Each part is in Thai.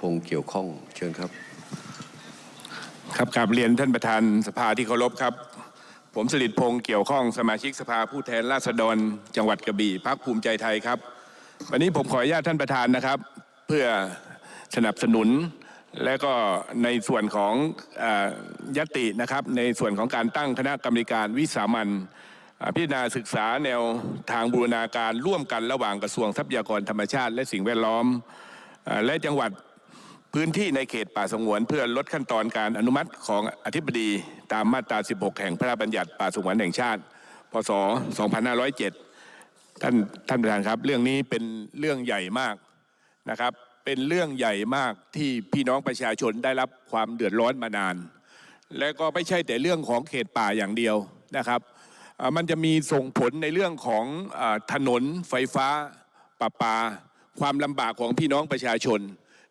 พงษ์เกี่ยวข้องเชิญครับ ครับกราบเรียนท่านประธานสภาที่เคารพครับ ผมสลิดพงษ์เกี่ยวข้องสมาชิกสภาผู้แทนราษฎร จังหวัดกระบี่พักภูมิใจไทยครับ วันนี้ผมขออนุญาตท่านประธานนะครับ เพื่อสนับสนุนและก็ในส่วนของอยตินะครับ ในส่วนของการตั้งคณะกรรมการวิสามันพิจารณาศึกษาแนวทางบูรณาการร่วมกันระหว่างกระทรวงทรัพยากรธรรมชาติ และสิ่งแวดล้อม และจังหวัด พื้นที่ในเขตป่าสงวน เพื่อลดขั้นตอนการอนุมัติของอธิบดีตามมาตรา 16 แห่งพระราชบัญญัติป่าสงวนแห่งชาติ พศ 2507 ท่านท่านประธานครับ เรื่องนี้เป็นเรื่องใหญ่มากนะครับ เป็นเรื่องใหญ่มากที่พี่น้องประชาชนได้รับความเดือดร้อนมานาน และก็ไม่ใช่แต่เรื่องของเขตป่าอย่างเดียวนะครับมันจะมีส่งผลในเรื่องของอถนนไฟฟ้าประปา ความลำบากของพี่น้องประชาชน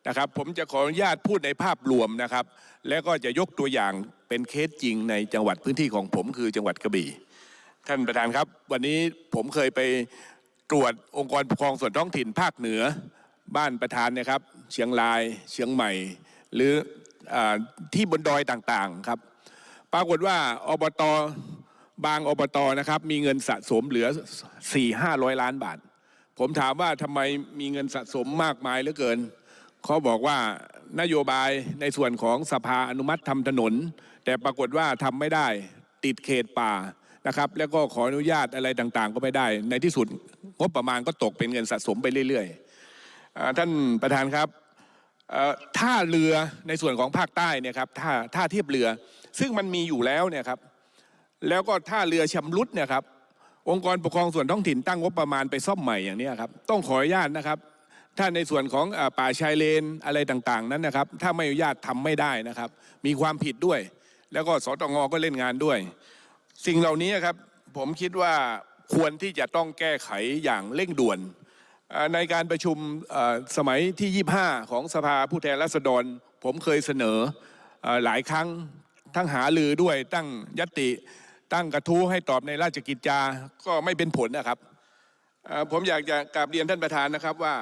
นะครับ ผมจะขออนุญาตพูดในภาพรวมนะครับ แล้วก็จะยกตัวอย่างเป็นเคสจริงในจังหวัดพื้นที่ของผมคือจังหวัดกระบี่ท่านประธานครับ วันนี้ผมเคยไปตรวจองค์กรปกครองส่วนท้องถิ่นภาคเหนือบ้านประธานนะครับ เชียงราย เชียงใหม่ หรืออที่บนดอยต่างๆครับ ปรากฏว่าอบตบางอบตนะครับ มีเงินสะสมเหลือ 4 5 0 0 ล้านบาท ผมถามว่าทำไมมีเงินสะสมมากมายเหลือเกิน เขาบอกว่านโยบายในส่วนของสภาอนุมัติทำถนน แต่ปรากฏว่าทำไม่ได้ติดเขตป่านะครับ แล้วก็ขออนุญาตอะไรต่างๆ ก็ไม่ได้ ในที่สุดงบประมาณก็ตกเป็นเงินสะสมไปเรื่อยๆท่านประธานครับท่าเรือในส่วนของภาคใต้เนี่ยครับท่าท่าเทียบเรือ ซึ่งมันมีอยู่แล้วเนี่ยครับแล้วก็ท่าเรือชำรุดเนี่ยครับองค์กรปกครองส่วนท้องถิ่นตั้งงบประมาณไปซ่อมใหม่อย่างนี้ครับต้องขออนุญาตนะครับ ถ้าในส่วนของป่าชายเลนอะไรต่างๆ นั้นนะครับ ถ้าไม่อนุญาตทำไม่ได้นะครับ มีความผิดด้วย แล้วก็สตงก็เล่นงานด้วย สิ่งเหล่านี้ครับ ผมคิดว่าควรที่จะต้องแก้ไขอย่างเร่งด่วน ในการประชุมสมัยที่ 25 ของสภาผู้แทนราษฎร ผมเคยเสนออหลายครั้งทั้งหาลือด้วยตั้งยติตั้งกระทู้ให้ตอบในราชกิจจาก็ไม่เป็นผลนะครับ ผมอยากจะกราบเรียนท่านประธานนะครับว่า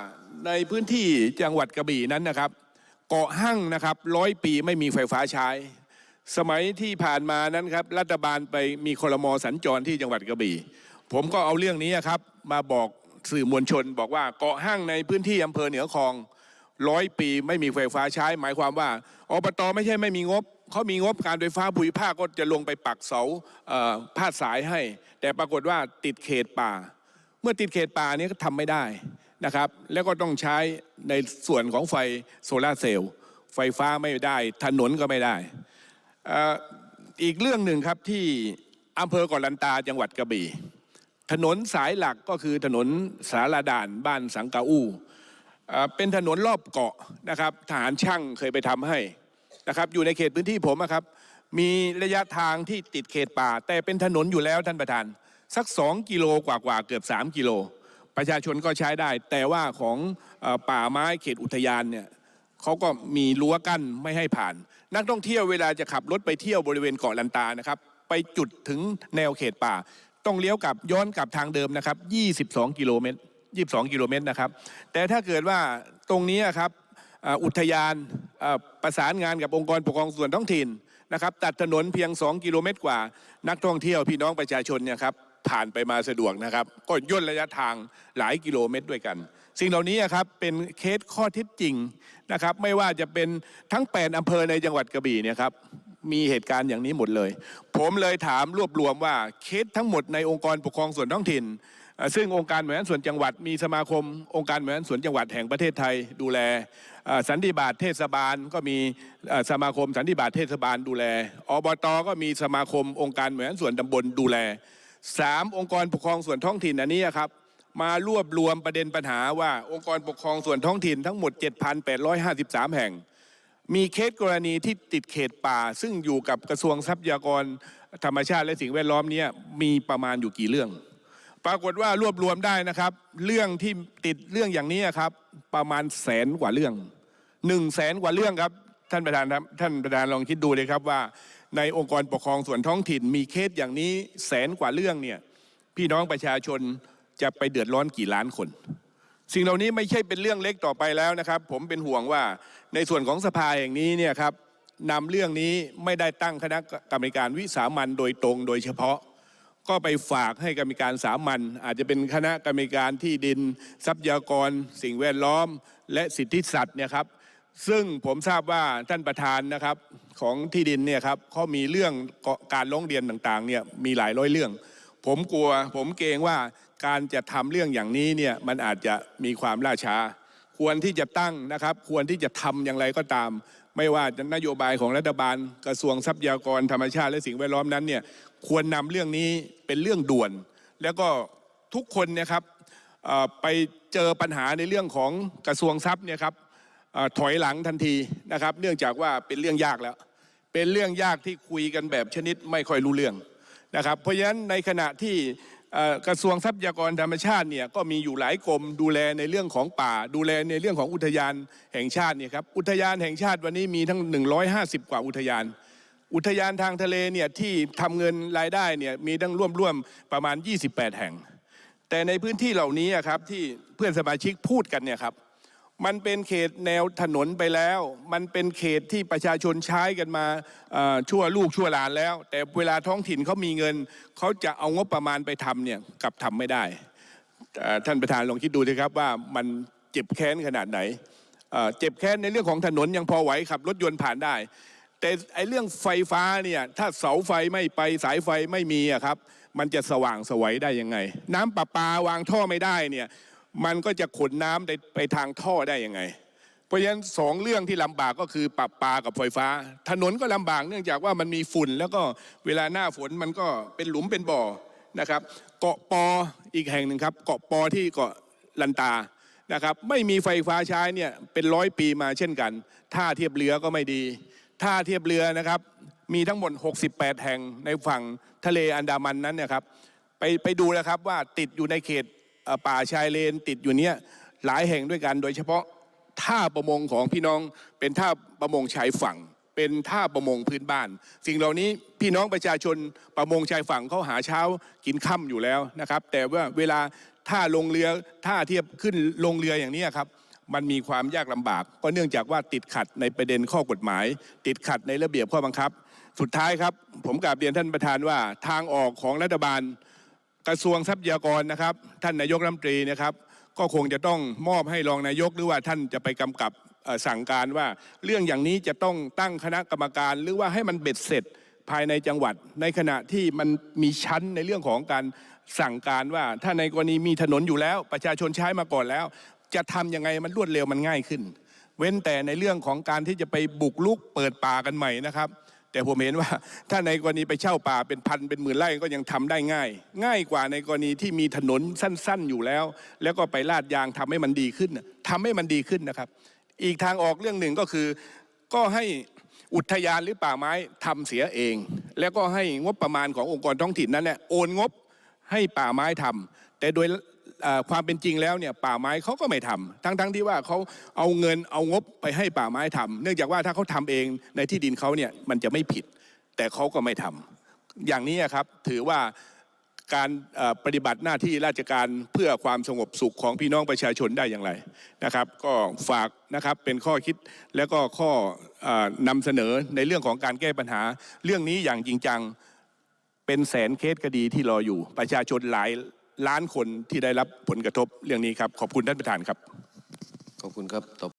ในพื้นที่จังหวัดกระบี่นั้นนะครับ เกาะหั่งนะครับร้อยปีไม่มีไฟฟ้าใช้ สมัยที่ผ่านมานั้นครับรัฐบาลไปมีคลมสัญจรที่จังหวัดกระบี่ ผมก็เอาเรื่องนี้ครับมาบอกสื่อมวลชน บอกว่าเกาะห้างในพื้นที่อำเภอเหนือคลองร้อยปีไม่มีไฟฟ้าใช้ หมายความว่าอบตไม่ใช่ไม่มีงบเขามีงบการไฟฟ้าภูมิภาคก็จะลงไปปักเสาเอ่อพาดสายให้ แต่ปรากฏว่าติดเขตป่า เมื่อติดเขตป่านี้ก็ทำไม่ได้นะครับ แล้วก็ต้องใช้ในส่วนของไฟโซลาเซลล์ไฟฟ้าไม่ได้ ถนนก็ไม่ได้ออีกเรื่องหนึ่งครับที่อำเภอเกาะลันตาจังหวัดกระบี่ถนนสายหลักก็คือถนนสารด่านบ้านสังกาอู้เอ่อเป็นถนนรอบเกาะนะครับทหารช่างเคยไปทำให้นะครับอยู่ในเขตพื้นที่ผมอะครับ มีระยะทางที่ติดเขตป่า แต่เป็นถนนอยู่แล้วท่านประธาน สัก 2 กิโลกว่าๆเกือบ 3 กิโล ประชาชนก็ใช้ได้ แต่ว่าของอป่าไม้เขตอุทยานเนี่ยเขาก็มีรั้วกั้นไม่ให้ผ่าน นักท่องเที่ยวเวลาจะขับรถไปเที่ยวบริเวณเกาะลันตานะครับ ไปจุดถึงแนวเขตป่า ต้องเลี้ยวกลับย้อนกลับทางเดิมนะครับ 22 กิโลเมตร 22 กิโลเมตรนะครับ แต่ถ้าเกิดว่าตรงนี้ครับอุทยานประสานงานกับองค์กรปกครองส่วนท้องถิ่นนะครับตัดถนนเพียง 2 กิโลเมตรกว่า นักท่องเที่ยวพี่น้องประชาชนเนี่ยครับ ผ่านไปมาสะดวกนะครับ ก็ย่นระยะทางหลายกิโลเมตรด้วยกัน สิ่งเหล่านี้ครับเป็นเคสข้อเท็จจริงนะครับ ไม่ว่าจะเป็นทั้ง 8อำเภอในจังหวัดกระบี่เนี่ยครับมีเหตุการณ์อย่างนี้หมดเลย ผมเลยถามรวบรวมว่าเคสทั้งหมดในองค์กรปกครองส่วนท้องถิ่น ซึ่งองค์การบริหารส่วนจังหวัด มีสมาคม องค์การบริหารส่วนจังหวัดแห่งประเทศไทย ดูแลสันติบาตเทศบาล ก็มีสมาคมสันติบาตเทศบาลดูแล อบตก็มีสมาคมองค์การบริหารส่วนตำบลดูแล สามองค์กรปกครองส่วนท้องถิ่นอันนี้ครับมารวบรวมประเด็นปัญหาว่าองค์กรปกครองส่วนท้องถิ่นทั้งหมด 7,853 แห่ง มีเคสกรณีที่ติดเขตป่า ซึ่งอยู่กับกระทรวงทรัพยากรธรรมชาติและสิ่งแวดล้อมนี่ยมีประมาณอยู่กี่เรื่อง ปรากฏว่ารวบรวมได้นะครับ เรื่องที่ติดเรื่องอย่างนี้ครับ ประมาณแสนกว่าเรื่องหนึ่งแสนกว่าเรื่องครับท่านประธานครับท่านประธานลองคิดดูเลยครับว่า ในองค์กรปกครองส่วนท้องถิ่น มีเคสอย่างนี้แสนกว่าเรื่องเนี่ยพี่น้องประชาชนจะไปเดือดร้อนกี่ล้านคน สิ่งเหล่านี้ไม่ใช่เป็นเรื่องเล็กต่อไปแล้วนะครับ ผมเป็นห่วงว่าในส่วนของสภาแห่งนี้เนี่ยครับนำเรื่องนี้ไม่ได้ตั้งคณะกรรมการวิสามันโดยตรงโดยเฉพาะ ก็ไปฝากให้กรรมการสามัญอาจจะเป็นคณะกรรมการที่ดิน ทรัพยากร สิ่งแวดล้อม และสิทธิสัตว์เนี่ยครับ ซึ่งผมทราบว่าท่านประธานนะครับของที่ดินเนี่ยครับเขามีเรื่องการร้องเรียนต่างๆเนี่ยมีหลายร้อยเรื่อง ผมกลัวผมเกรงว่าการจะทำเรื่องอย่างนี้เนี่ยมันอาจจะมีความล่าช้า ควรที่จะตั้งนะครับ ควรที่จะทำอย่างไรก็ตาม ไม่ว่าจะนโยบายของรัฐบาลกระทรวงทรัพยากรธรรมชาติและสิ่งแวดล้อมนั้นเนี่ยควรนำเรื่องนี้เป็นเรื่องด่วน แล้วก็ทุกคนเนะครับไปเจอปัญหาในเรื่องของกระทรวงทรัพย์เนี่ยครับ ถอยหลังทันทีนะครับ เนื่องจากว่าเป็นเรื่องยากแล้ว เป็นเรื่องยากที่คุยกันแบบชนิดไม่ค่อยรู้เรื่องนะครับ เพราะฉะนั้นในขณะที่กระทรวงทรัพยากรธรรมชาติเนี่ยก็มีอยู่หลายกรมดูแลในเรื่องของป่า ดูแลในเรื่องของอุทยานแห่งชาติเนี่ยครับอุทยานแห่งชาติวันนี้มีทั้ง 150 กว่าอุทยาน อุทยานทางทะเลเนี่ยที่ทำเงินรายได้เนี่ยมีทั้งร่วมๆประมาณ 28 แห่ง แต่ในพื้นที่เหล่านี้ครับที่เพื่อนสมาชิกพูดกันเนี่ยครับ มันเป็นเขตแนวถนนไปแล้ว มันเป็นเขตที่ประชาชนใช้กันมาชั่วลูกชั่วหลานแล้ว แต่เวลาท้องถิ่นเขามีเงินเขาจะเอางบประมาณไปทำเนี่ยกลับทำไม่ได้ ท่านประธานลองคิดดูสิครับว่ามันเจ็บแค้นขนาดไหนเอ่อเจ็บแค้นในเรื่องของถนนยังพอไหวขับรถยนต์ผ่านได้ แต่ไอ้เรื่องไฟฟ้าเนี่ยถ้าเสาไฟไม่ไปสายไฟไม่มีอะครับ มันจะสว่างสวัยได้ยังไง น้ำประปาวางท่อไม่ได้เนี่ย มันก็จะขนน้ำไปทางท่อได้ยังไง เพราะฉะนั้นสองเรื่องที่ลำบากก็คือปรับปากับไฟฟ้า ถนนก็ลำบากเนื่องจากว่ามันมีฝุ่น แล้วก็เวลาหน้าฝนมันก็เป็นหลุมเป็นบ่อนะครับ เกาะปออีกแห่งหนึ่งครับ เกาะปอที่เกาะลันตานะครับ ไม่มีไฟฟ้าใช้เนี่ยเป็นร้อยปีมาเช่นกันท่าเทียบเรือก็ไม่ดีท่าเทียบเรือนะครับมีทั้งหมด 68 แห่งในฝั่งทะเลอันดามันนั้นนะครับ ไปไปดูนะครับว่าติดอยู่ในเขต ป่าชายเลนติดอยู่เนี้ยหลายแห่งด้วยกัน โดยเฉพาะท่าประมงของพี่น้องเป็นท่าประมงชายฝั่ง เป็นท่าประมงพื้นบ้าน สิ่งเหล่านี้พี่น้องประชาชนประมงชายฝั่งเขาหาเช้ากินค่ำอยู่แล้วนะครับ แต่ว่าเวลาท่าลงเรือท่าเทียบขึ้นลงเรืออย่างนี้ครับมันมีความยากลำบาก ก็เนื่องจากว่าติดขัดในประเด็นข้อกฎหมาย ติดขัดในระเบียบข้อบังคับ สุดท้ายครับ ผมกราบเรียนท่านประธานว่าทางออกของรัฐบาล กระทรวงทรัพยากรนะครับ ท่านนายกรัฐมนตรีนะครับ ก็คงจะต้องมอบให้รองนายกหรือว่าท่านจะไปกำกับสั่งการว่า เรื่องอย่างนี้จะต้องตั้งคณะกรรมการ หรือว่าให้มันเบ็ดเสร็จภายในจังหวัด ในขณะที่มันมีชั้นในเรื่องของการสั่งการว่า ถ้าในกรณีมีถนนอยู่แล้ว ประชาชนใช้มาก่อนแล้ว จะทำยังไงมันรวดเร็วมันง่ายขึ้น เว้นแต่ในเรื่องของการที่จะไปบุกลุกเปิดป่ากันใหม่นะครับ แต่ผมเห็นว่าถ้าในกรณีไปเช่าป่าเป็นพันเป็นหมื่นไร่ก็ยังทำได้ง่าย ง่ายกว่าในกรณีที่มีถนนสั้น ๆ อยู่แล้ว แล้วก็ไปลาดยางทำให้มันดีขึ้นน่ะทำให้มันดีขึ้นนะครับ อีกทางออกเรื่องหนึ่งก็คือ ก็ให้อุทยานหรือป่าไม้ทำเสียเอง แล้วก็ให้งบประมาณขององค์กรท้องถิ่นนั้นเนี่ยโอนงบให้ป่าไม้ทำแต่โดย ความเป็นจริงแล้วเนี่ยป่าไม้เขาก็ไม่ทำทั้งๆที่ว่าเขาเอาเงินเอางบไปให้ป่าไม้ทำเนื่องจากว่าถ้าเขาทำเองในที่ดินเขาเนี่ยมันจะไม่ผิด แต่เขาก็ไม่ทำอย่างนี้ครับถือว่าการปฏิบัติหน้าที่ราชการเพื่อความสงบสุขของพี่น้องประชาชนได้อย่างไรนะครับ ก็ฝากนะครับเป็นข้อคิดแล้วก็ข้อเออนำเสนอในเรื่องของการแก้ปัญหา เรื่องนี้อย่างจริงจังเป็นแสนเคสคดีที่รออยู่ประชาชนหลาย ล้านคนที่ได้รับผลกระทบเรื่องนี้ครับขอบคุณท่านประธานครับขอบคุณครับ